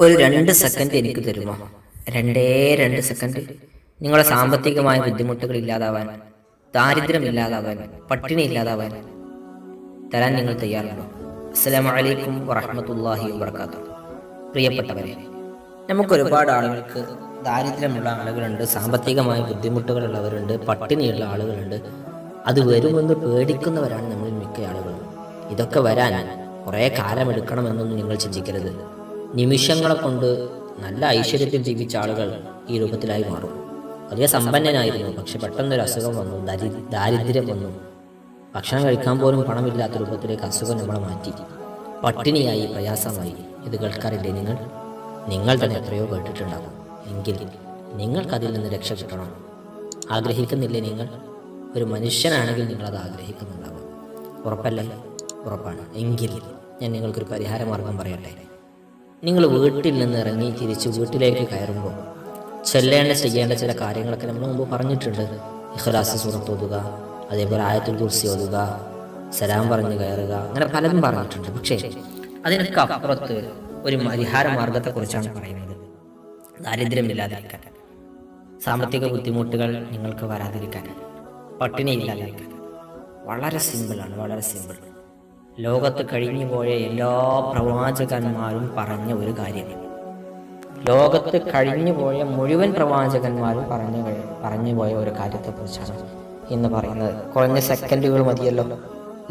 ഒരു രണ്ട് സെക്കൻഡ് എനിക്ക് തരുമോ? രണ്ടേ രണ്ട് സെക്കൻഡ്. നിങ്ങളുടെ സാമ്പത്തികമായ ബുദ്ധിമുട്ടുകൾ ഇല്ലാതാവാൻ ദാരിദ്ര്യം ഇല്ലാതാവാൻ പട്ടിണി ഇല്ലാതാവാൻ തരാൻ നിങ്ങൾ തയ്യാറാണോ? അസ്സലാമു അലൈക്കും വറഹ്മത്തുള്ളാഹി വബർക്കാത്തു പ്രിയപ്പെട്ടവരെ നമുക്ക് ഒരുപാട് ആളുകൾക്ക് ദാരിദ്ര്യമുള്ള ആളുകളുണ്ട് സാമ്പത്തികമായ ബുദ്ധിമുട്ടുകളുള്ളവരുണ്ട് പട്ടിണിയുള്ള ആളുകളുണ്ട്. അത് വരുമെന്ന് പേടിക്കുന്നവരാണ് നമ്മളിൽ മിക്ക ആളുകളും. ഇതൊക്കെ വരാൻ കുറേ കാലമെടുക്കണമെന്നൊന്നും നിങ്ങൾ ചിന്തിക്കരുത്. നിമിഷങ്ങളെ കൊണ്ട് നല്ല ഐശ്വര്യത്തിൽ ജീവിച്ച ആളുകൾ ഈ രൂപത്തിലായി മാറും. വലിയ സമ്പന്നനായിരുന്നു പക്ഷെ പെട്ടെന്നൊരു അസുഖം വന്നു ദരി ദാരിദ്ര്യം വന്നു. ഭക്ഷണം കഴിക്കാൻ പോലും പണമില്ലാത്ത രൂപത്തിലേക്ക് അസുഖം നമ്മളെ മാറ്റി. പട്ടിണിയായി പ്രയാസമായി. ഇത് കേൾക്കാറില്ലേ നിങ്ങൾ? നിങ്ങൾ തന്നെ എത്രയോ കേട്ടിട്ടുണ്ടാകും. എങ്കിൽ നിങ്ങൾക്കതിൽ നിന്ന് രക്ഷ കിട്ടണം. ആഗ്രഹിക്കുന്നില്ലേ നിങ്ങൾ? ഒരു മനുഷ്യനാണെങ്കിൽ നിങ്ങളത് ആഗ്രഹിക്കുന്നുണ്ടാകും. ഉറപ്പല്ലേ? ഉറപ്പാണ്. എങ്കിൽ ഞാൻ നിങ്ങൾക്കൊരു പരിഹാര മാർഗം പറയട്ടെ. നിങ്ങൾ വീട്ടിൽ നിന്ന് ഇറങ്ങി തിരിച്ച് വീട്ടിലേക്ക് കയറുമ്പോൾ ചെല്ലേണ്ട ചെയ്യേണ്ട ചില കാര്യങ്ങളൊക്കെ നമ്മൾ മുമ്പ് പറഞ്ഞിട്ടുണ്ട്. ഇഖ്ലാസ് സൂറത്ത് ഓതുക അതേപോലെ ആയത്തുൽ കുർസി ഓതുക സലാം പറഞ്ഞ് കയറുക അങ്ങനെ പലതും പറഞ്ഞിട്ടുണ്ട്. പക്ഷേ അതിനൊക്കെ അപ്പുറത്ത് ഒരു പരിഹാര മാർഗത്തെക്കുറിച്ചാണ് പറയുന്നത്. ദാരിദ്ര്യമില്ലാതിരിക്കാൻ സാമ്പത്തിക ബുദ്ധിമുട്ടുകൾ നിങ്ങൾക്ക് വരാതിരിക്കാൻ പട്ടിണി ഇല്ലാതിരിക്കാൻ വളരെ സിമ്പിളാണ് വളരെ സിമ്പിൾ ലോകത്ത് കഴിഞ്ഞു പോയ എല്ലാ പ്രവാചകന്മാരും പറഞ്ഞ ഒരു കാര്യം. ലോകത്ത് കഴിഞ്ഞു പോയ മുഴുവൻ പ്രവാചകന്മാരും പറഞ്ഞു പറഞ്ഞു പോയ ഒരു കാര്യത്തെക്കുറിച്ചാണ് എന്ന് പറയുന്നത്. കുറഞ്ഞ സെക്കൻഡുകൾ മതിയല്ലോ.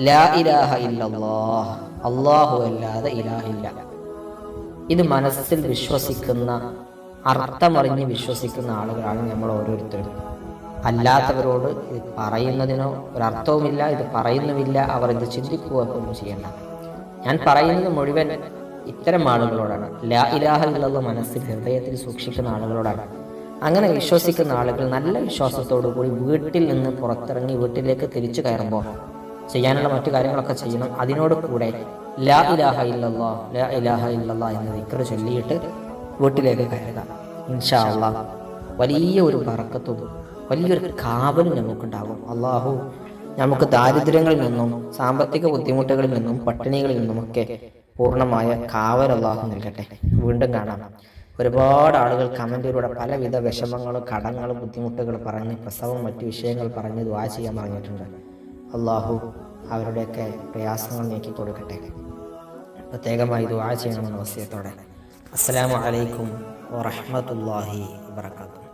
ലാ ഇലാഹ ഇല്ലല്ലാഹ്. അള്ളാഹു അല്ലാതെ ഇലാഹില്ല. ഇത് മനസ്സിൽ വിശ്വസിക്കുന്ന അർത്ഥമറിഞ്ഞ് വിശ്വസിക്കുന്ന ആളുകളാണ് നമ്മൾ ഓരോരുത്തരും. അല്ലാത്തവരോട് ഇത് പറയുന്നതിനോ ഒരർത്ഥവുമില്ല ഇത് പറയുന്നുമില്ല. അവർ ഇത് ചിന്തിക്കുക പോലും ചെയ്യണ്ട. ഞാൻ പറയുന്നത് മുഴുവൻ ഇത്തരം ആളുകളോടാണ്. ലാ ഇലാഹ മനസ്സിൽ ഹൃദയത്തിൽ സൂക്ഷിക്കുന്ന ആളുകളോടാണ്. അങ്ങനെ വിശ്വസിക്കുന്ന ആളുകൾ നല്ല വിശ്വാസത്തോടു കൂടി വീട്ടിൽ നിന്ന് പുറത്തിറങ്ങി വീട്ടിലേക്ക് തിരിച്ചു കയറുമ്പോൾ ചെയ്യാനുള്ള മറ്റു കാര്യങ്ങളൊക്കെ ചെയ്യണം. അതിനോട് കൂടെ ലാ ഇലാഹ ഇല്ലല്ലാ ലാ ഇലാഹ ഇല്ലല്ലാ എന്ന് ദിക്ർ ചൊല്ലിയിട്ട് വീട്ടിലേക്ക് കയറുക. ഇൻഷാ അള്ളാ വലിയ ഒരു പറക്കത്തും വലിയൊരു കാവലും നമുക്കുണ്ടാകും. അള്ളാഹു നമുക്ക് ദാരിദ്ര്യങ്ങളിൽ നിന്നും സാമ്പത്തിക ബുദ്ധിമുട്ടുകളിൽ നിന്നും പട്ടിണികളിൽ നിന്നുമൊക്കെ പൂർണമായ കാവൽ അള്ളാഹു നൽകട്ടെ. വീണ്ടും കാണാം. ഒരുപാട് ആളുകൾ കമന്റിലൂടെ പലവിധ വിഷമങ്ങളും കടങ്ങളും ബുദ്ധിമുട്ടുകളും പറഞ്ഞ് പ്രസവം മറ്റു വിഷയങ്ങൾ പറഞ്ഞ് ദ്വാ ചെയ്യാൻ പറഞ്ഞിട്ടുണ്ട്. അള്ളാഹു അവരുടെയൊക്കെ പ്രയാസങ്ങൾ നീക്കി കൊടുക്കട്ടെ. പ്രത്യേകമായി ദ്വാ ചെയ്യണമെന്ന വസ്യത്തോടെ. അസ്സാം വലൈക്കും വറഹ്മത്തുള്ളാഹി വബറകാതുഹു.